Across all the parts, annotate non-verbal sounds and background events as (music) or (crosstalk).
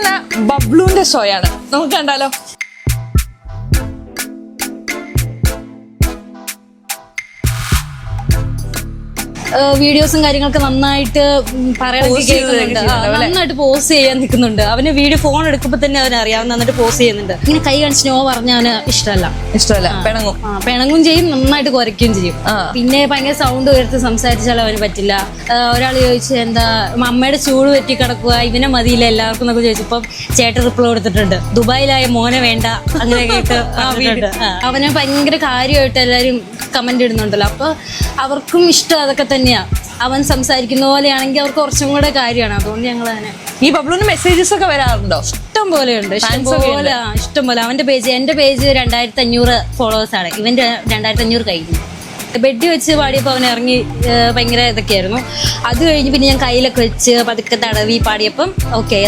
ഇന്ന് ബബ്ലുവിന്റെ ഷോയാണ്. നമുക്ക് കണ്ടാലോ? വീഡിയോസും കാര്യങ്ങളൊക്കെ നന്നായിട്ട് കേൾക്കുന്നുണ്ട്? നന്നായിട്ട് പോസ് ചെയ്യാൻ നിൽക്കുന്നുണ്ട്. അവന് വീഡിയോ ഫോൺ എടുക്കുമ്പോൾ തന്നെ അവന് അറിയാം നന്നായിട്ട് പോസ് ചെയ്യുന്നുണ്ട്. ഇങ്ങനെ കൈ കാണിച്ച് നോ പറഞ്ഞാൽ ഇഷ്ടമല്ല. ഇഷ്ടമല്ല. പിണങ്ങും. പിണങ്ങും ചെയ്യും നന്നായിട്ട് കുരയ്ക്കുകയും ചെയ്യും. പിന്നെ ഭയങ്കര സൗണ്ട് ഉയർത്തി സംസാരിച്ചാൽ അവന് പറ്റില്ല. ഒരാൾ ചോദിച്ചു എന്താ അമ്മയുടെ ചൂട് പറ്റി കിടക്കുക ഇവനെ മതിയില്ല എല്ലാവർക്കും എന്നൊക്കെ ചോദിച്ചപ്പം ചേട്ടൻ റിപ്ലൈ കൊടുത്തിട്ടുണ്ട്. ദുബായിലായ മോനെ വേണ്ട അങ്ങനെ കേട്ട്. (laughs) അവനെ ഭയങ്കര കാര്യമായിട്ട് എല്ലാരും കമന്റ് ഇടുന്നുണ്ടല്ലോ. അപ്പൊ അവർക്കും ഇഷ്ടം അതൊക്കെ തന്നെയാ. അവൻ സംസാരിക്കുന്ന പോലെയാണെങ്കിൽ അവർക്ക് കുറച്ചും കൂടെ കാര്യമാണ്. അതുകൊണ്ട് ഞങ്ങൾ തന്നെ ഈ ബബ്ലുവിന് മെസ്സേജസ് ഒക്കെ വരാറുണ്ടോ? ഇഷ്ടം പോലെയുണ്ട് ഇഷ്ടം Fans ഒക്കെ പോലെ ഉണ്ട് ഇഷ്ടം പോലെ. അവന്റെ പേജ് എന്റെ പേജ് രണ്ടായിരത്തി അഞ്ഞൂറ് ഫോളോവേഴ്സ് ആണ്. ഇവന്റെ രണ്ടായിരത്തി അഞ്ഞൂറ് കഴിഞ്ഞു. ബെഡ് വെച്ച് പാടിയപ്പോൾ അവൻ ഇറങ്ങി ഭയങ്കര ഇതൊക്കെയായിരുന്നു. അത് കഴിഞ്ഞ് പിന്നെ ഞാൻ കയ്യിലൊക്കെ വെച്ച് പതുക്കെ തടവി പാടിയപ്പം ഓക്കെ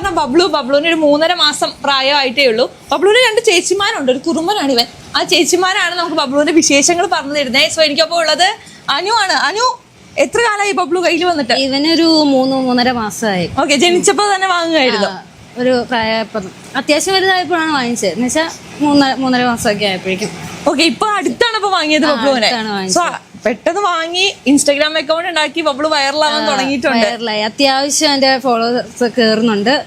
പറഞ്ഞ ബബ്ലു ബബ്ലുവിന് ഒരു മൂന്നര മാസം പ്രായമായിട്ടേ ഉള്ളൂ. ബബ്ലുവിന് രണ്ട് ചേച്ചിമാരുണ്ട് ഒരു കുറുമ്പനാണ് ഇവൻ. ആ ചേച്ചിമാരാണ് നമുക്ക് ബബ്ലുവിന്റെ വിശേഷങ്ങൾ പറഞ്ഞു തരുന്നത് സോ എനിക്കപ്പോ ഉള്ളത് അനു ആണ്. അനു എത്ര കാലമായി ബബ്ലു കയ്യിൽ വന്നിട്ട്? ഇവനൊരു മൂന്ന് മൂന്നര മാസമായി. ഓക്കെ ജനിച്ചപ്പോ തന്നെ വാങ്ങുകയായിരുന്നു ഒരു പ്രായപ്പം അത്യാവശ്യം വലുതായപ്പോഴാണ് വാങ്ങിച്ചത്. എന്ന് വെച്ചാൽ മൂന്നര മൂന്നര മാസമൊക്കെ ആയപ്പോഴേക്കും. ഓക്കെ ഇപ്പൊ അടുത്താണ് ഇപ്പൊ വാങ്ങിയത് ബബ്ലുവിനെ. സോ പെട്ടെന്ന് വാങ്ങി ഇൻസ്റ്റാഗ്രാം അക്കൗണ്ട് ഉണ്ടാക്കി ബബിൾ വൈറലാവാൻ തുടങ്ങിയിട്ടുണ്ട്. വൈറലായി അത്യാവശ്യം എന്റെ ഫോളോവേഴ്സ് കയറുന്നുണ്ട്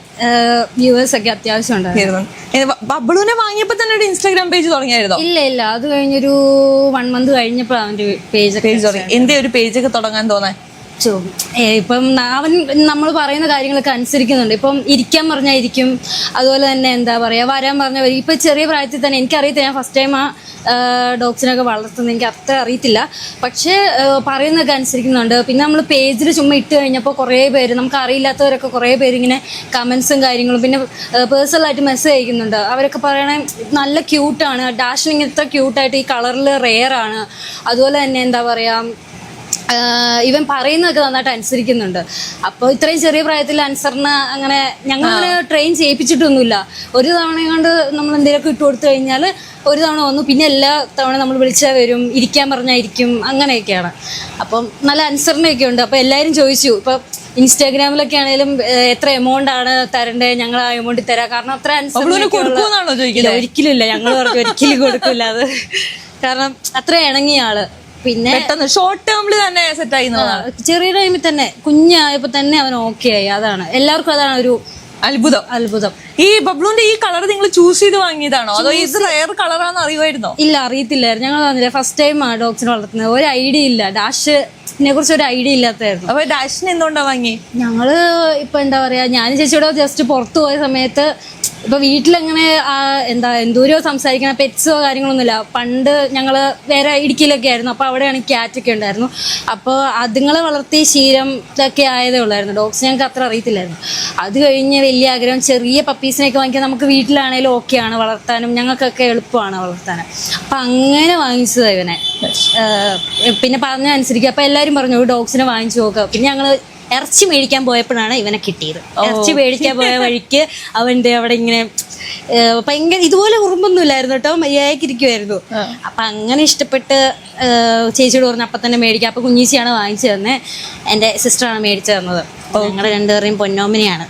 വ്യൂവേഴ്സ് ഒക്കെ അത്യാവശ്യം ഉണ്ട്. ഇത് ബ- വാങ്ങിയപ്പോ തന്നെ ഒരു ഇൻസ്റ്റാഗ്രാം പേജ് തുടങ്ങിയായിരുന്നോ? ഇല്ല ഇല്ല. അത് കഴിഞ്ഞൊരു വൺ മന്ത് കഴിഞ്ഞപ്പോൾ അവന്റെ പേജ് പേജ് തുടങ്ങി. എന്തേ ഒരു പേജ് ഒക്കെ തുടങ്ങാൻ തോന്നാൻ ഇപ്പം അവൻ നമ്മൾ പറയുന്ന കാര്യങ്ങളൊക്കെ അനുസരിക്കുന്നുണ്ട്. ഇപ്പം ഇരിക്കാൻ പറഞ്ഞാൽ ഇരിക്കും അതുപോലെ തന്നെ എന്താ പറയാ വരാൻ പറഞ്ഞാൽ വരും ഇപ്പൊ ചെറിയ പ്രായത്തിൽ തന്നെ എനിക്കറിയത്തില്ല. ഞാൻ ഫസ്റ്റ് ടൈം ആ ഡോഗ്സിനൊക്കെ വളർത്തുന്നത് എനിക്ക് അത്ര അറിയത്തില്ല. പക്ഷേ പറയുന്നതൊക്കെ അനുസരിക്കുന്നുണ്ട്. പിന്നെ നമ്മൾ പേജിൽ ചുമ്മാ ഇട്ട് കഴിഞ്ഞപ്പോൾ കുറേ പേര് നമുക്ക് അറിയില്ലാത്തവരൊക്കെ കുറേ പേര് ഇങ്ങനെ കമൻസും കാര്യങ്ങളും പിന്നെ പേഴ്സണലായിട്ട് മെസ്സേജ് അയക്കുന്നുണ്ട്. അവരൊക്കെ പറയണേ നല്ല ക്യൂട്ടാണ് ഡാഷിന് ഇത്ര ക്യൂട്ടായിട്ട് ഈ കളറിൽ റെയർ ആണ്. അതുപോലെ തന്നെ എന്താ പറയുക ഇവൻ പറയുന്നതൊക്കെ നന്നായിട്ട് അനുസരിക്കുന്നുണ്ട്. അപ്പോൾ ഇത്രയും ചെറിയ പ്രായത്തിൽ അനുസരണ അങ്ങനെ ഞങ്ങൾ അങ്ങനെ ട്രെയിൻ ചെയ്യിപ്പിച്ചിട്ടൊന്നുമില്ല. ഒരു തവണ കൊണ്ട് നമ്മൾ എന്തെങ്കിലുമൊക്കെ ഇട്ട് കൊടുത്തു കഴിഞ്ഞാൽ ഒരു തവണ വന്നു. പിന്നെ എല്ലാ തവണ നമ്മൾ വിളിച്ചാൽ വരും. ഇരിക്കാൻ പറഞ്ഞാൽ ഇരിക്കും അങ്ങനെയൊക്കെയാണ്. അപ്പം നല്ല അനുസരണയൊക്കെ ഉണ്ട്. അപ്പോൾ എല്ലാവരും ചോദിച്ചു. ഇപ്പം ഇൻസ്റ്റാഗ്രാമിലൊക്കെ ആണെങ്കിലും എത്ര എമൗണ്ട് ആണ് തരണ്ടേ? ഞങ്ങൾ ആ എമൗണ്ട് തരാം. കാരണം അത്ര ഒരിക്കലും ഇല്ല. ഞങ്ങൾ പറഞ്ഞു ഒരിക്കലും കൊടുക്കില്ല അത്. കാരണം അത്ര ഇണങ്ങിയ ആൾ. പിന്നെ പെട്ടെന്ന് ഷോർട്ട് ടേമിൽ തന്നെ സെറ്റ് ആയി ചെറിയ ടൈമിൽ തന്നെ കുഞ്ഞായപ്പോ തന്നെ അവൻ ഓക്കെ ആയി. അതാണ്. എല്ലാവർക്കും അതാണ് ഒരു അത്ഭുതം. അത്ഭുതം. ഈ ബബ്ലുവിന്റെ ഈ കളർ നിങ്ങൾ ചൂസ് ചെയ്ത് വാങ്ങിയതാണോ? അതോ ഇത് റയർ കളറാന്ന് അറിയുമായിരുന്നോ? ഇല്ല അറിയത്തില്ലായിരുന്നു. ഞങ്ങൾ വന്നില്ല ഫസ്റ്റ് ടൈം ആ ഡോഗ്സിനെ വളർത്തുന്നത്. ഒരു ഐഡിയ ഇല്ല. ഡാഷ് ഇതിനെ കുറിച്ച് ഒരു ഐഡിയ ഇല്ലാത്തായിരുന്നു അപ്പൊ ഡാഷിന് എന്തുകൊണ്ടാ വാങ്ങി ഞങ്ങൾ ഇപ്പൊ എന്താ പറയാ ഞാൻ ചേച്ചിയുടെ ജസ്റ്റ് പുറത്തു പോയ സമയത്ത് ഇപ്പൊ വീട്ടിലങ്ങനെ എന്താ എന്തോരോ സംസാരിക്കണ പെറ്റ്സോ കാര്യങ്ങളൊന്നുമില്ല. പണ്ട് ഞങ്ങൾ വേറെ ഇടുക്കിയിലൊക്കെ ആയിരുന്നു. അപ്പൊ അവിടെയാണ് ക്യാറ്റ് ഒക്കെ ഉണ്ടായിരുന്നു. അപ്പോൾ അതുങ്ങളെ വളർത്തി ശീലം ഇതൊക്കെ ആയതേ ഉള്ളായിരുന്നു. ഡോഗ്സ് ഞങ്ങൾക്ക് അത്ര അറിയത്തില്ലായിരുന്നു. അത് കഴിഞ്ഞ് വലിയ ആഗ്രഹം ചെറിയ പപ്പീസിനെയൊക്കെ വാങ്ങിക്കാൻ നമുക്ക് വീട്ടിലാണേലും ആണ്. വളർത്താനും ഞങ്ങൾക്കൊക്കെ എളുപ്പമാണ് വളർത്താൻ. അപ്പൊ അങ്ങനെ വാങ്ങിച്ചതാണ് ഇവനെ. പിന്നെ പറഞ്ഞ അനുസരിക്കുക അപ്പൊ എല്ലാരും പറഞ്ഞു ഡോഗ്സിനെ വാങ്ങിച്ചു നോക്കുക പിന്നെ ഞങ്ങൾ ഇറച്ചി മേടിക്കാൻ പോയപ്പോഴാണ് ഇവനെ കിട്ടിയത്. ഇറച്ചി മേടിക്കാൻ പോയ വഴിക്ക് അവന്റെ അവിടെ ഇങ്ങനെ ഭയങ്കര ഇതുപോലെ ഉറുമ്പൊന്നുമില്ലായിരുന്നു കേട്ടോ മര്യാദക്കിരിക്കുമായിരുന്നു അപ്പൊ അങ്ങനെ ഇഷ്ടപ്പെട്ട് ചേച്ചിയോട് പറഞ്ഞു അപ്പൊ തന്നെ മേടിക്കാം. അപ്പൊ കുഞ്ഞീച്ചിയാണ് വാങ്ങിച്ചു തന്നെ. എന്റെ സിസ്റ്ററാണ് മേടിച്ചു തന്നത്. ഞങ്ങളുടെ രണ്ടുപേരെയും പൊന്നോമിനെയാണ്.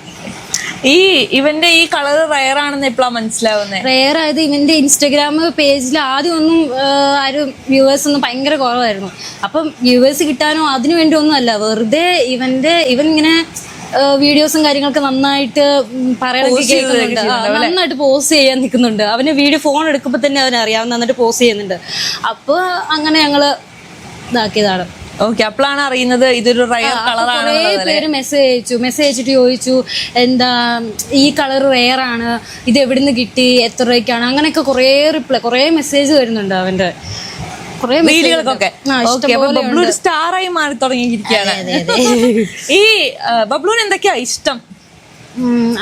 ഈ ഇവന്റെ ഈ കളർ റയർ ആണെന്ന് എപ്പോഴാ മനസ്സിലാവുന്നത് റയർ ആയത് ഇവന്റെ ഇൻസ്റ്റാഗ്രാം പേജിൽ ആദ്യം ഒന്നും ആരും വ്യൂവേഴ്സ് ഒന്നും ഭയങ്കര കുറവായിരുന്നു. അപ്പം വ്യൂവേഴ്സ് കിട്ടാനോ അതിനു വേണ്ടി ഒന്നും അല്ല. വെറുതെ ഇവന്റെ ഇവൻ ഇങ്ങനെ വീഡിയോസും കാര്യങ്ങളൊക്കെ നന്നായിട്ട് പറയാനൊക്കെ കേൾക്കുന്നുണ്ട്. നന്നായിട്ട് പോസ്റ്റ് ചെയ്യാൻ നിൽക്കുന്നുണ്ട്. അവന് വീഡിയോ ഫോൺ എടുക്കുമ്പോൾ തന്നെ അവൻ അറിയാം നന്നായിട്ട് പോസ്റ്റ് ചെയ്യുന്നുണ്ട്. അപ്പോൾ അങ്ങനെ ഞങ്ങൾ ഇതാക്കിയതാണ്. ഓക്കെ അപ്പോഴാണ് അറിയുന്നത് ഇതൊരു റയർ കളറാണ് പേര് മെസ്സേജ് അയച്ചു. മെസ്സേജ് അയച്ചിട്ട് ചോദിച്ചു എന്താ ഈ കളർ റയർ ആണ് ഇത് എവിടുന്ന് കിട്ടി എത്ര രൂപയ്ക്കാണ്? അങ്ങനെയൊക്കെ കുറേ റിപ്ലൈ കുറേ മെസ്സേജ് വരുന്നുണ്ട് അവന്റെ ബബ്ലു സ്റ്റാർ മാറി തുടങ്ങിയിരിക്കുകയാണ്. (laughs) ഈ ബബ്ലുവിന് എന്തൊക്കെയാ ഇഷ്ടം?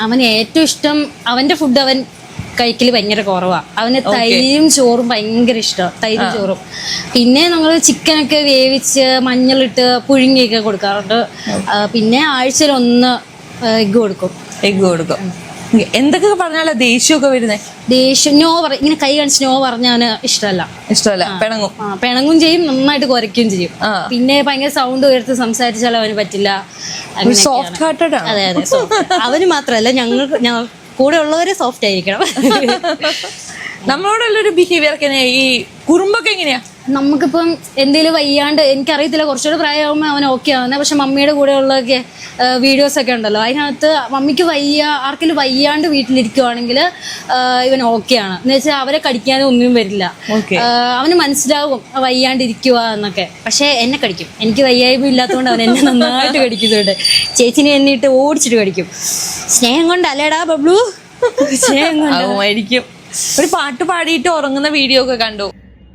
അവന് ഏറ്റവും ഇഷ്ടം അവന്റെ ഫുഡ് അവൻ കഴിക്കൽ ഭയങ്കര കുറവാ. അവന് തൈരും ചോറും ഭയങ്കര ഇഷ്ടമാണ് തൈരും ചോറും. പിന്നെ നമ്മൾ ചിക്കനൊക്കെ വേവിച്ച് മഞ്ഞളിട്ട് പുഴുങ്ങിയൊക്കെ കൊടുക്കാറുണ്ട്. പിന്നെ ആഴ്ചയിൽ ഒന്ന് എഗ് കൊടുക്കും. എഗ് കൊടുക്കും. എന്തൊക്കെ പറഞ്ഞാലാ ദേഷ്യമൊക്കെ വരുന്നത് ദേഷ്യം നോ പറ ഇങ്ങനെ കൈ കാണിച്ച് നോ പറഞ്ഞാൽ ഇഷ്ടമല്ല ഇഷ്ടമല്ല പിണങ്ങും. പിണങ്ങും ചെയ്യും നന്നായിട്ട് കുരയ്ക്കുകയും ചെയ്യും. പിന്നെ ഭയങ്കര സൗണ്ട് ഉയർത്തി സംസാരിച്ചാൽ അവന് പറ്റില്ല. സോഫ്റ്റ് ഹാർട്ടഡ് അതെ അതെ. അവന് മാത്രമല്ല ഞങ്ങൾക്ക് കൂടെ ഉള്ളവര് സോഫ്റ്റ് ആയിരിക്കണം (laughs) നമ്മളോടുള്ള ഒരു ബിഹേവിയർ ഒക്കെ എങ്ങനെയാ? ഈ കുറുമ്പൊക്കെ എങ്ങനെയാ നമുക്കിപ്പം എന്തെങ്കിലും വയ്യാണ്ട് എനിക്കറിയത്തില്ല കുറച്ചുകൂടെ പ്രായമാകുമ്പോൾ അവൻ ഓക്കെ ആവുന്നത് പക്ഷെ മമ്മിയുടെ കൂടെ ഉള്ളതൊക്കെ വീഡിയോസ് ഒക്കെ ഉണ്ടല്ലോ. അതിനകത്ത് മമ്മിക്ക് വയ്യ ആർക്കെങ്കിലും വയ്യാണ്ട് വീട്ടിലിരിക്കുവാണെങ്കിൽ ഇവൻ ഓക്കെ ആണ്. എന്ന് വെച്ചാൽ അവരെ കടിക്കാനും ഒന്നും വരില്ല. അവന് മനസ്സിലാവും വയ്യാണ്ടിരിക്കുക എന്നൊക്കെ. പക്ഷെ എന്നെ കടിക്കും. എനിക്ക് വയ്യായ്മ ഇല്ലാത്തതുകൊണ്ട് അവൻ എന്നെ നന്നായിട്ട് കടിക്കുന്നുണ്ട്. ചേച്ചിനെ എന്നിട്ട് ഓടിച്ചിട്ട് കടിക്കും. സ്നേഹം കൊണ്ടല്ലേടാ ബബ്ലു? സ്നേഹം കൊണ്ട്. ആവുമായിരിക്കും. ഒരു പാട്ട് പാടിയിട്ട് ഉറങ്ങുന്ന വീഡിയോ ഒക്കെ കണ്ടു.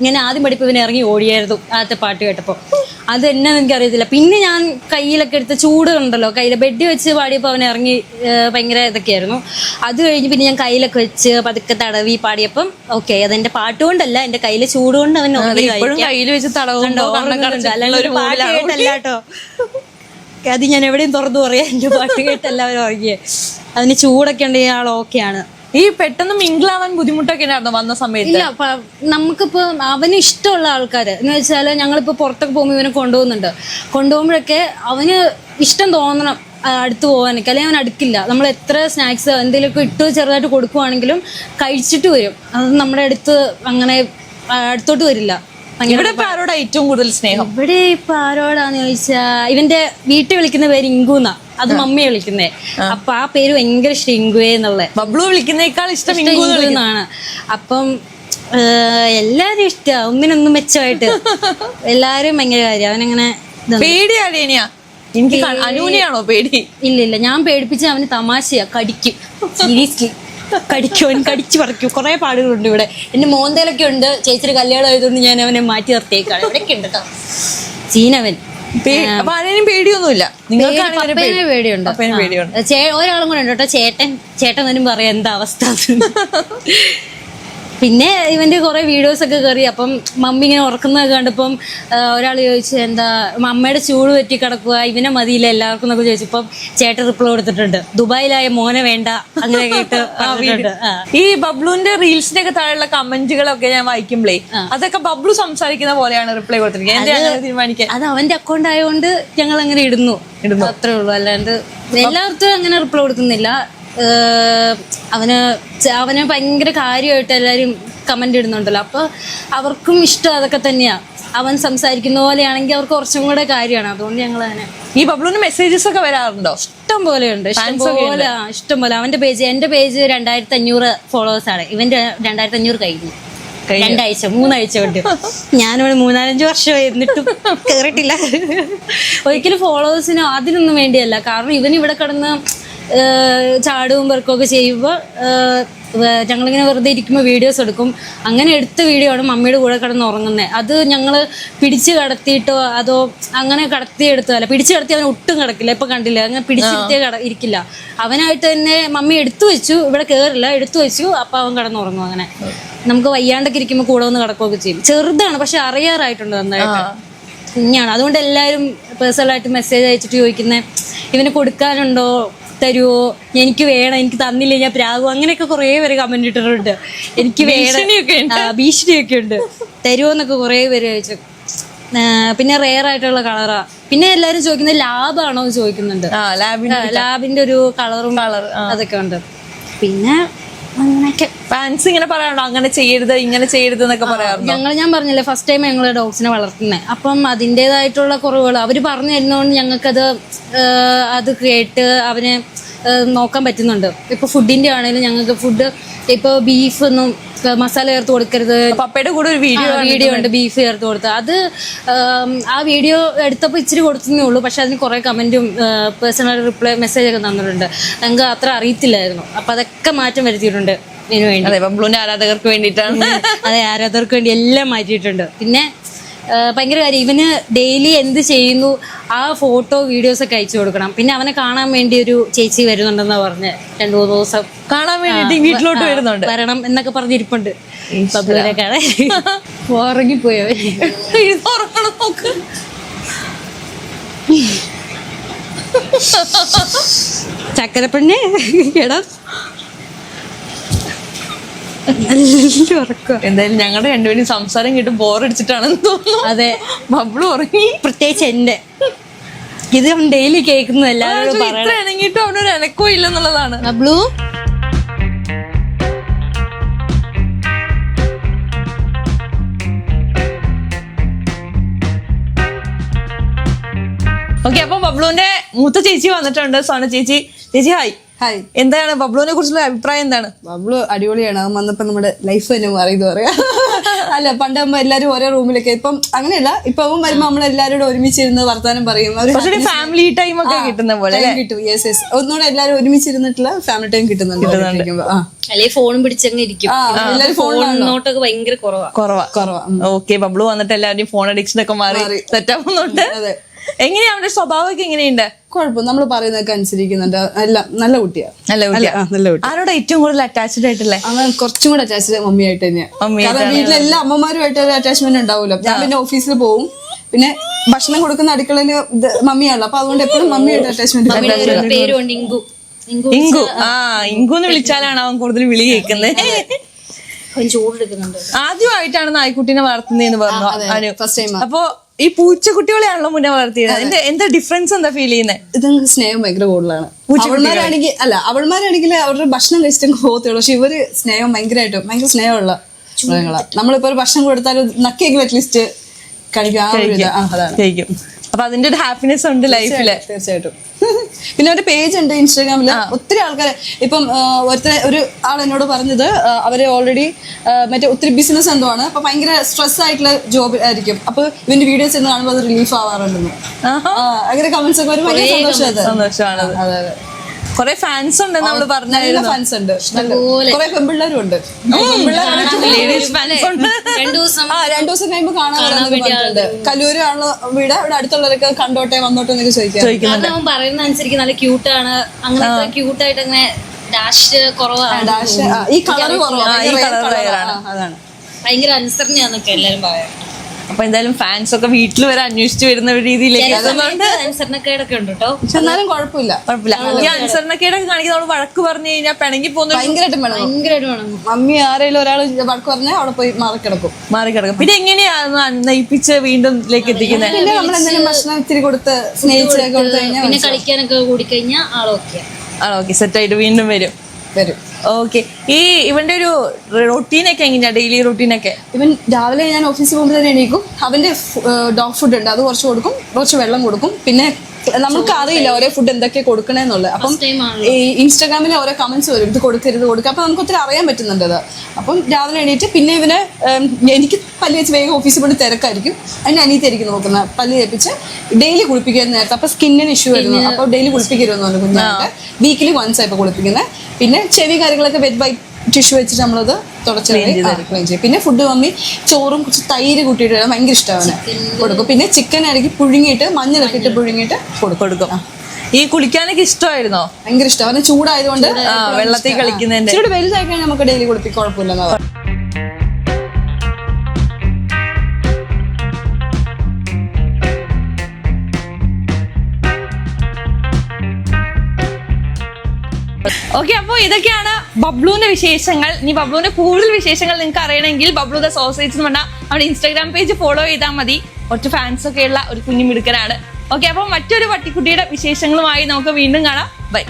ഞാൻ ആദ്യം പഠിപ്പ് ഇവന് ഇറങ്ങി ഓടിയായിരുന്നു ആദ്യത്തെ പാട്ട് കേട്ടപ്പോൾ അത് എന്നെ എനിക്ക് അറിയത്തില്ല പിന്നെ ഞാൻ കയ്യിലൊക്കെ എടുത്ത് ചൂട് ഉണ്ടല്ലോ കയ്യിൽ ബെഡ് വെച്ച് പാടിയപ്പോൾ അവൻ ഇറങ്ങി ഭയങ്കര ഇതൊക്കെയായിരുന്നു. അത് കഴിഞ്ഞ് പിന്നെ ഞാൻ കയ്യിലൊക്കെ വെച്ച് പതുക്കെ തടവി പാടിയപ്പം ഓക്കെ അതെന്റെ പാട്ട് കൊണ്ടല്ല എന്റെ കയ്യിൽ ചൂട് കൊണ്ട് അവൻ. കയ്യിൽ വെച്ച് തടവുണ്ടോ അത് ഞാൻ എവിടെയും തുറന്നു പറയാം. എന്റെ പാട്ട് കേട്ടല്ല അവർ ഉറങ്ങിയേ. അതിന് ചൂടൊക്കെ ഉണ്ടെങ്കിൽ ആൾ ഓക്കെയാണ് ഈ പെട്ടെന്ന് മിങ്കിളാവാൻ ബുദ്ധിമുട്ടൊക്കെ ഉണ്ടായിരുന്നു വന്ന സമയത്ത്. ഇല്ല പ- നമുക്കിപ്പോ അവന് ഇഷ്ടമുള്ള ആൾക്കാര്. എന്ന് വെച്ചാൽ ഞങ്ങളിപ്പോ പുറത്തൊക്കെ പോകുമ്പോൾ ഇവനെ കൊണ്ടുപോകുന്നുണ്ട്. കൊണ്ടുപോകുമ്പോഴൊക്കെ അവന് ഇഷ്ടം തോന്നണം ആ, അടുത്ത് പോകാനൊക്കെ. അല്ലെങ്കിൽ അവൻ അടുക്കില്ല. നമ്മൾ എത്ര സ്നാക്സ് എന്തെങ്കിലുമൊക്കെ ഇട്ട് ചെറുതായിട്ട് കൊടുക്കുവാണെങ്കിലും കഴിച്ചിട്ട് വരും. അത് നമ്മുടെ അടുത്ത് അങ്ങനെ ആ, അടുത്തോട്ട് വരില്ല. ഭയങ്കര ഇവിടെ ഇപ്പൊ ആരോടാ ഏറ്റവും കൂടുതൽ സ്നേഹം? ഇവിടെ ഇപ്പൊ ആരോടാന്ന് ചോദിച്ചാ ഇവന്റെ വീട്ടിൽ വിളിക്കുന്ന പേര് ഇങ്കുന്ന. അത് മമ്മി വിളിക്കുന്നേ. അപ്പൊ ആ പേര് ഭയങ്കര ഇഷ്ടം എന്നുള്ള. ബബ്ലു വിളിക്കുന്നേക്കാൾ ഇഷ്ടം എന്നാണ് അപ്പം എല്ലാരും ഇഷ്ട. ഒന്നിനൊന്നും മെച്ചമായിട്ട്. എല്ലാരും ഭയങ്കര കാര്യം. അവനങ്ങനെ ഇനിയാ എനിക്ക് അനൂനെയാണോ പേടി? ഇല്ല ഇല്ല. ഞാൻ പേടിപ്പിച്ച അവന് തമാശയാ. കടിക്കും. സീരിയസ്ലി കടിക്കും. അവൻ കടിച്ചു പറിക്കും. കുറെ പാടുകളുണ്ട് ഇവിടെ. എന്റെ മോന്തയിലൊക്കെ ഉണ്ട്. ചേച്ചിയുടെ കല്യാണം ആയതുകൊണ്ട് ഞാൻ അവനെ മാറ്റി നിർത്തിയേക്കാണ്. ഇവിടെയൊക്കെ ഉണ്ട് കേട്ടോ ചീനവൻ പേ- അപ്പൊ പേടിയൊന്നുമില്ല. പേടിയുണ്ട്? പേടിയുണ്ട്. ഒരാളും കൂടെ ഉണ്ട് കേട്ടോ. ചേട്ടൻ ചേട്ടൻ തന്നെ പറയാം എന്താ അവസ്ഥ. (laughs) പിന്നെ ഇവന്റെ കുറെ വീഡിയോസ് ഒക്കെ കയറി അപ്പം മമ്മി ഇങ്ങനെ ഉറക്കുന്നതൊക്കെ കണ്ടപ്പം ഒരാൾ ചോദിച്ചു എന്താ അമ്മയുടെ ചൂട് പറ്റി കിടക്കുക ഇവനെ മതിയില്ല എല്ലാവർക്കും എന്നൊക്കെ ചോദിച്ചപ്പം ചേട്ടൻ റിപ്ലൈ കൊടുത്തിട്ടുണ്ട്. ദുബായിലായ മോനെ വേണ്ട അങ്ങനെ ഇട്ട് (laughs) പറഞ്ഞിട്ടുണ്ട്. ആ. ഈ ബബ്ലുവിന്റെ റീൽസിന്റെ ഒക്കെ താഴെയുള്ള കമന്റുകളൊക്കെ ഞാൻ വായിക്കുമ്പോഴേ അതൊക്കെ ബബ്ലു സംസാരിക്കുന്ന പോലെയാണ് റിപ്ലൈ കൊടുത്തിരിക്കുന്നത്. എന്റെ അങ്ങനെ തീരുമാനിക്കാൻ. അത് അവന്റെ അക്കൗണ്ട് ആയതുകൊണ്ട് ഞങ്ങൾ അങ്ങനെ ഇടുന്നു. ഇടുന്നു. അത്രേ ഉള്ളൂ. അല്ലാണ്ട് എല്ലാവർക്കും അങ്ങനെ റിപ്ലൈ കൊടുക്കുന്നില്ല. അവന് അവന് ഭയങ്കര കാര്യമായിട്ട് എല്ലാവരും കമന്റ് ഇടുന്നുണ്ടല്ലോ. അപ്പോൾ അവർക്കും ഇഷ്ടം അതൊക്കെ തന്നെയാണ് അവൻ സംസാരിക്കുന്ന പോലെയാണെങ്കിൽ അവർക്ക് കുറച്ചും കൂടെ കാര്യമാണ്. അതുകൊണ്ട് ഞങ്ങൾ അങ്ങനെ ഈ ബബ്ലുവിന് മെസ്സേജസ് ഒക്കെ വരാറുണ്ടോ? ഇഷ്ടം പോലെ ഉണ്ട്. ഇഷ്ടം പോലെ ഇഷ്ടം പോലെ. അവന്റെ പേജ് എന്റെ പേജ് രണ്ടായിരത്തി അഞ്ഞൂറ് ഫോളോവേഴ്സ് ആണ്. ഇവന്റെ രണ്ടായിരത്തി അഞ്ഞൂറ് കഴിഞ്ഞു. രണ്ടാഴ്ച മൂന്നാഴ്ച കൊണ്ട്. ഞാനിവിടെ മൂന്നാലഞ്ച് വർഷമായി എന്നിട്ടും കേറിട്ടില്ല (laughs) ഒരിക്കലും ഫോളോവേഴ്സിനോ അതിനൊന്നും വേണ്ടിയല്ല. കാരണം ഇവൻ ഇവിടെ കിടന്ന് ഏഹ്, വർക്കൊക്കെ പെറുക്കുകയൊക്കെ ചെയ്യുമ്പോൾ ഞങ്ങളിങ്ങനെ വെറുതെ ഇരിക്കുമ്പോൾ വീഡിയോസ് എടുക്കും. അങ്ങനെ എടുത്ത വീഡിയോ ആണ് മമ്മിയുടെ കൂടെ കിടന്ന് ഉറങ്ങുന്നത് അത് ഞങ്ങൾ പിടിച്ച് കടത്തിയിട്ടോ അതോ അങ്ങനെ കടത്തിയെടുത്തതല്ല പിടിച്ച് കടത്തി അവൻ ഒട്ടും കിടക്കില്ല. ഇപ്പം കണ്ടില്ല? അങ്ങനെ പിടിച്ചിരുത്തിയ കട ഇരിക്കില്ല. അവനായിട്ട് തന്നെ മമ്മി എടുത്തു വെച്ചു. ഇവിടെ കയറില്ല എടുത്തു വെച്ചു. അപ്പം അവൻ കിടന്ന് ഉറങ്ങും അങ്ങനെ. നമുക്ക് വയ്യാണ്ടൊക്കെ ഇരിക്കുമ്പോൾ കൂടെ ഒന്ന് കിടക്കുകയൊക്കെ ചെയ്യും. ചെറുതാണ്. പക്ഷെ അറിയാറായിട്ടുണ്ട് നന്നായിട്ട്. കുഞ്ഞാണ്. അതുകൊണ്ട് എല്ലാവരും പേഴ്സണലായിട്ട് മെസ്സേജ് അയച്ചിട്ട് ചോദിക്കുന്നത് ഇവന് കൊടുക്കാനുണ്ടോ? തരുവോ? എനിക്ക് വേണം എനിക്ക് തന്നില്ല ഞാൻ പ്രാകും അങ്ങനെയൊക്കെ കുറേ പേര് കമന്റ് ഇട്ടിട്ടുണ്ട്. എനിക്ക് വേണം. ഭീഷണിയൊക്കെ ഉണ്ട്. തരുമോ എന്നൊക്കെ കുറേ പേര് ചോദിച്ചു. പിന്നെ റെയർ ആയിട്ടുള്ള കളറാ പിന്നെ എല്ലാരും ചോദിക്കുന്നത് ലാബാണോ ചോദിക്കുന്നുണ്ട്. ലാബിന്റെ ഒരു കളറും കളർ അതൊക്കെ ഉണ്ട്. പിന്നെ അങ്ങനെയൊക്കെ. ഫാൻസ് ഇങ്ങനെ പറയാറുണ്ടോ? അങ്ങനെ ചെയ്യരുത് ഇങ്ങനെ ചെയ്യരുത് എന്നൊക്കെ പറയാറുണ്ട്? ഞങ്ങൾ ഞാൻ പറഞ്ഞില്ലേ ഫസ്റ്റ് ടൈം ഞങ്ങൾ ഡോഗ്സിനെ വളർത്തുന്നത് അപ്പം അതിന്റെതായിട്ടുള്ള കുറവുകൾ അവർ പറഞ്ഞു തരുന്നതുകൊണ്ട് ഞങ്ങൾക്കത് അത് കേട്ട് അവനെ നോക്കാൻ പറ്റുന്നുണ്ട്. ഇപ്പൊ ഫുഡിന്റെ ആണെങ്കിലും ഞങ്ങൾക്ക് ഫുഡ് ഇപ്പൊ ബീഫ് ഒന്നും മസാല ചേർത്ത് കൊടുക്കരുത്. പപ്പയുടെ കൂടെ ഒരു വീഡിയോ വീഡിയോ ഉണ്ട് ബീഫ് ചേർത്ത് കൊടുത്ത്. അത് ആ വീഡിയോ എടുത്തപ്പോൾ ഇച്ചിരി കൊടുത്തേ ഉള്ളൂ. പക്ഷെ അതിന് കുറേ കമന്റും പേഴ്സണൽ റിപ്ലൈ മെസ്സേജ് ഒക്കെ തന്നിട്ടുണ്ട്. ഞങ്ങൾക്ക് അത്ര അറിയത്തില്ലായിരുന്നു. അപ്പൊ അതൊക്കെ മാറ്റം വരുത്തിയിട്ടുണ്ട് ഇതിനു വേണ്ടി. അതെ ബബ്ലുവിന്റെ ആരാധകർക്ക് വേണ്ടിയിട്ടാണ്. അതെ ആരാധകർക്ക് വേണ്ടി എല്ലാം മാറ്റിയിട്ടുണ്ട്. പിന്നെ ഭയങ്കര കാര്യം. ഇവന് ഡെയിലി എന്ത് ചെയ്യുന്നു ആ ഫോട്ടോ വീഡിയോസ് ഒക്കെ അയച്ചു കൊടുക്കണം. പിന്നെ അവനെ കാണാൻ വേണ്ടി ഒരു ചേച്ചി വരുന്നുണ്ടെന്നാ പറഞ്ഞ് രണ്ടു മൂന്ന് ദിവസം. കാണാൻ വേണ്ടി വീട്ടിലോട്ട് വരുന്നുണ്ട്. വരണം എന്നൊക്കെ പറഞ്ഞിരിപ്പുണ്ട്. ഉറങ്ങിപ്പോയോ? നോക്ക്. ചക്കരപ്പെണ്ണെ എടാ. നല്ല ഉറക്കം. എന്തായാലും ഞങ്ങളുടെ രണ്ടുപേരും സംസാരം കേട്ട് ബോറടിച്ചിട്ടാണെന്ന് തോന്നുന്നു. അതെ. ബബ്ലു ഉറങ്ങി. പ്രത്യേകിച്ച് എന്റെ. ഇത് ഡെയിലി കേൾക്കുന്നത് എല്ലാവരും ഇത്ര ഇല്ലെന്നുള്ളതാണ്. ബബ്ലു ഓക്കെ അപ്പൊ ബബ്ലുവിന്റെ മൂത്ത ചേച്ചി വന്നിട്ടുണ്ട്. സോന ചേച്ചി. ചേച്ചി ഹായ് ഹായ് എന്താണ് ബബ്ലുവിനെ കുറിച്ചുള്ള അഭിപ്രായം എന്താണ്? ബബ്ലു അടിപൊളിയാണ്. അവൻ വന്നപ്പോ നമ്മുടെ ലൈഫ് തന്നെ മാറി എന്ന് പറയാ. അല്ല പണ്ട് അമ്മ എല്ലാരും ഓരോ റൂമിലൊക്കെ ഇപ്പം അങ്ങനെയല്ല. ഇപ്പൊ അവൻ വരുമ്പോ നമ്മൾ എല്ലാരോടും ഒരുമിച്ചിരുന്ന് വർത്താനം പറയും. ഫാമിലി ടൈം ഒക്കെ കിട്ടുന്ന പോലെ കിട്ടും. യെസ് യെസ് ഒന്നുകൂടെ എല്ലാരും ഒരുമിച്ചിരുന്നിട്ടുള്ള ഫാമിലി ടൈം കിട്ടുന്നുണ്ട്. ഫോൺ. ഫോണും പിടിച്ചങ്ങ് ഇരിക്കും. ആ, എല്ലാരും ഫോണിലാണല്ലോ. ഫോണിനോട്ടൊക്കെ ഭയങ്കര കുറവാ. കുറവാ. കുറവാ. ഓക്കെ ബബ്ലു വന്നിട്ട് എല്ലാവരും ഫോൺ അഡിക്ഷൻ ഒക്കെ മാറി മാറി. സെറ്റ് ആവുന്നുണ്ട്. അതെ. എങ്ങനെയാ അവന്റെ സ്വഭാവമൊക്കെ എങ്ങനെയുണ്ട്? കുഴപ്പം. നമ്മൾ പറയുന്നതൊക്കെ അനുസരിക്കുന്നുണ്ട്. അല്ല നല്ല കുട്ടിയാ. നല്ല കുട്ടിയാ. ആ, നല്ല കുട്ടി ആരോടാ ഏറ്റവും കൂടുതൽ അറ്റാച്ച്ഡ് ആയിട്ടല്ലേ അവൻ കുറച്ചും കൂടെ അറ്റാച്ച്ഡ് മമ്മിയായിട്ട് തന്നെയാണ് മമ്മിയായിട്ടാണ്. കാരണം വീട്ടിലെ എല്ലാ അമ്മമാരുമായിട്ട് ഒരു അറ്റാച്ച്മെന്റ് ഉണ്ടാവുമല്ലോ ഞാൻ പിന്നെ ഓഫീസിൽ പോവും. പിന്നെ ഭക്ഷണം കൊടുക്കുന്ന അടുക്കളയിൽ ഇത് മമ്മിയാണല്ലോ. അപ്പൊ അതുകൊണ്ട് എപ്പോഴും മമ്മിയായിട്ട് അറ്റാച്ച്മെന്റ് പേരുണ്ട്. ഇങ്കു. ഇങ്കു ഇങ്കു. ആ ഇങ്കു എന്ന് വിളിച്ചാലാണ് അവൻ കൂടുതൽ വിളി കേൾക്കുന്നത് അവൻ ചൂടെടുക്കുന്നുണ്ട് ആദ്യമായിട്ടാണ് നായ്ക്കുട്ടീനെ വളർത്തുന്നതെന്ന് പറഞ്ഞു. അനു. ഫസ്റ്റ് ടൈം അപ്പൊ ഈ പൂച്ചക്കുട്ടികളെയാണല്ലോ മുന്നേ വളർത്തിയത്. അതിന്റെ എന്താ ഡിഫറൻസ് എന്താ ഫീൽ ചെയ്യുന്നത് ഇത് സ്നേഹം ഭയങ്കര കൂടുതലാണ്. അവൾമാരാണെങ്കിൽ അല്ല അവൾമാരാണെങ്കിൽ അവരുടെ ഭക്ഷണം കഴിച്ചിട്ട് പോകത്തുള്ളൂ. പക്ഷെ ഇവർ സ്നേഹം ഭയങ്കരമായിട്ട് ഭയങ്കര സ്നേഹമുള്ള മൃഗങ്ങളാണ് നമ്മളിപ്പോ ഒരു ഭക്ഷണം കൊടുത്താലും നക്കിയെങ്കിലും അറ്റ്ലീസ്റ്റ് കഴിക്കും. അപ്പൊ അതിന്റെ ഒരു ഹാപ്പിനെസ് ഉണ്ട് ലൈഫിൽ തീർച്ചയായിട്ടും. (laughs) പിന്നെ ഒരു പേജ് ഉണ്ട് ഇൻസ്റ്റാഗ്രാമിൽ ഒത്തിരി ആൾക്കാർ ഇപ്പം ഒരുത്തരെ ഒരു ആൾ എന്നോട് പറഞ്ഞത് അവർ ഓൾറെഡി മറ്റേ ഒത്തിരി ബിസിനസ് എന്തോ ആണ് അപ്പൊ ഭയങ്കര സ്ട്രെസ് ആയിട്ടുള്ള ജോബ് ആയിരിക്കും. അപ്പൊ ഇവന്റെ വീഡിയോസ് എന്ന് കാണുമ്പോൾ അത് റിലീഫ് ആവാറുണ്ടെന്ന്. അങ്ങനെ കമന്റ്സ് ഒക്കെ ഒരു ഭയങ്കര സന്തോഷം അത്. അതെ കൊറേ ഫാൻസ് ഉണ്ട് നമ്മൾ നല്ല ഫാൻസ് ഉണ്ട്. കുറെ പെൺപിള്ളേരും ഉണ്ട്. ലേഡീസ് ഫാൻസ് ഉണ്ട്. (laughs) രണ്ടു ദിവസം കഴിയുമ്പോ കാണാറുണ്ട് വരാമെന്ന് പറഞ്ഞിട്ടുണ്ട്. കല്ലൂരാണ് വീട്? ഇവിടെ അടുത്തുള്ളവരൊക്കെ കണ്ടോട്ടെ വന്നോട്ടെ എന്നൊക്കെ ചോദിക്കാം പറയുന്ന അനുസരിച്ച് നല്ല ക്യൂട്ടാണ് അങ്ങനെ ക്യൂട്ടായിട്ട് അങ്ങനെ ഡാഷ് കുറവാണ്. ഡാഷ് ഈ കളർ ഈ ആണ്. ആ, അതാണ്. ഭയങ്കര അനുസരണയാന്നൊക്കെ എല്ലാരും പറയാം. അപ്പൊ എന്തായാലും ഫാൻസ് ഒക്കെ വീട്ടിൽ വരെ അന്വേഷിച്ചു വരുന്ന ഒരു രീതിയിലേക്ക് അനുസരണക്കേടൊക്കെ ഉണ്ട് കേട്ടോ. എന്നാലും കുഴപ്പമില്ല. കുഴപ്പമില്ല. ഈ അനുസരണക്കേടൊക്കെ കാണിക്കുന്ന നമ്മൾ വഴക്ക് പറഞ്ഞു കഴിഞ്ഞാൽ പിണങ്ങി പോകുന്ന ഭയങ്കരമായിട്ടും വേണം. ഭയങ്കരമായിട്ട് വേണം. മമ്മി ആരെങ്കിലും ഒരാൾ വഴക്ക് പറഞ്ഞാൽ അവിടെ പോയി മാറിക്കിടക്കും. മാറിക്കിടക്കും. പിന്നെ എങ്ങനെയാണ് നയിപ്പിച്ച് വീണ്ടും ഇതിലേക്ക് എത്തിക്കുന്നത് പിന്നെ നമ്മൾ എന്തെങ്കിലും ഭക്ഷണം ഇത്തിരി കൊടുത്ത് സ്നേഹിച്ചൊക്കെ കൊടുത്തു കഴിഞ്ഞാൽ പിന്നെ കളിക്കാനൊക്കെ കൂടിക്കഴിഞ്ഞാൽ ആളൊക്കെ ആ ഓക്കെ സെറ്റ് ആയിട്ട് വീണ്ടും വരും. വരും. ഓക്കെ ഈ ഇവന്റെ ഒരു റൊട്ടീനൊക്കെ എങ്ങനെയാ? ഡെയിലി റൊട്ടീനൊക്കെ ഇവൻ രാവിലെ ഞാൻ ഓഫീസിൽ പോകുമ്പോൾ തന്നെ എണീക്കും. അവന്റെ ഡോഗ് ഫുഡ് ഉണ്ട്. അത് കുറച്ച് കൊടുക്കും കുറച്ച് വെള്ളം കൊടുക്കും. പിന്നെ നമുക്ക് അറിയില്ല ഓരോ ഫുഡ് എന്തൊക്കെ കൊടുക്കണേന്നുള്ളത്. അപ്പം ഈ ഇൻസ്റ്റാഗ്രാമിൽ ഓരോ കമന്റ്സ് വരും. ഇത് കൊടുക്കരുത് കൊടുക്കുക അപ്പൊ നമുക്ക് ഒത്തിരി അറിയാൻ പറ്റുന്നുണ്ട് അത് അപ്പം രാവിലെ എണീറ്റ് പിന്നെ ഇവന് എനിക്ക് പല്ല് വെച്ച് വേഗം ഓഫീസിൽ പോയി തിരക്കായിരിക്കും. അതിന് അനിയത്തായിരിക്കും നോക്കുന്നത്. പല്ല് തേപ്പിച്ച് ഡെയിലി കുളിപ്പിക്കുന്ന നേരത്തെ. അപ്പൊ സ്കിന്നിന് ഇഷ്യൂ വരുന്നു അപ്പൊ ഡെയിലി കുളിപ്പിക്കരുതെന്ന് പറഞ്ഞു കുഞ്ഞായിട്ട് വീക്കിലി വൺസ് ആയിപ്പോ കുളിപ്പിക്കുന്നത്. പിന്നെ ചെവി കാര്യങ്ങളൊക്കെ വെറ്റ് ബൈ ടിഷ്യൂ വെച്ചിട്ട് നമ്മളത് തുടച്ച് ക്ലീൻ ചെയ്യും. പിന്നെ ഫുഡ് മമ്മി ചോറും കുറച്ച് തൈര് കൂട്ടിയിട്ട് വരാൻ ഭയങ്കര ഇഷ്ടമാണ്. കൊടുക്കും. പിന്നെ ചിക്കൻ ഇടയ്ക്ക് പുഴുങ്ങിയിട്ട് മഞ്ഞളൊക്കെ ഇട്ട് പുഴുങ്ങിയിട്ട് കൊടുക്കും. ഈ കുളിക്കാനൊക്കെ ഇഷ്ടമായിരുന്നോ? ഭയങ്കര ഇഷ്ടമാണ്. അവന് ചൂടായതുകൊണ്ട് വെള്ളത്തിൽ കളിക്കുന്നതിന്റെ വലുതായി കഴിഞ്ഞാൽ നമുക്ക് ഡെയിലി കുളിപ്പിക്കും കുഴപ്പമില്ലെന്നാ ഓക്കെ അപ്പൊ ഇതൊക്കെയാണ് ബബ്ലുവിന്റെ വിശേഷങ്ങൾ. ഇനി ബബ്ലുവിന്റെ കൂടുതൽ വിശേഷങ്ങൾ നിങ്ങൾക്ക് അറിയണമെങ്കിൽ ബബ്ലു ദ സോസേജ് എന്ന് പറഞ്ഞാൽ നമ്മുടെ ഇൻസ്റ്റാഗ്രാം പേജ് ഫോളോ ചെയ്താൽ മതി. കുറച്ച് ഫാൻസ് ഒക്കെ ഉള്ള ഒരു കുഞ്ഞു മിടുക്കനാണ്. ഓക്കെ അപ്പൊ മറ്റൊരു പട്ടിക്കുട്ടിയുടെ വിശേഷങ്ങളുമായി നമുക്ക് വീണ്ടും കാണാം. ബൈ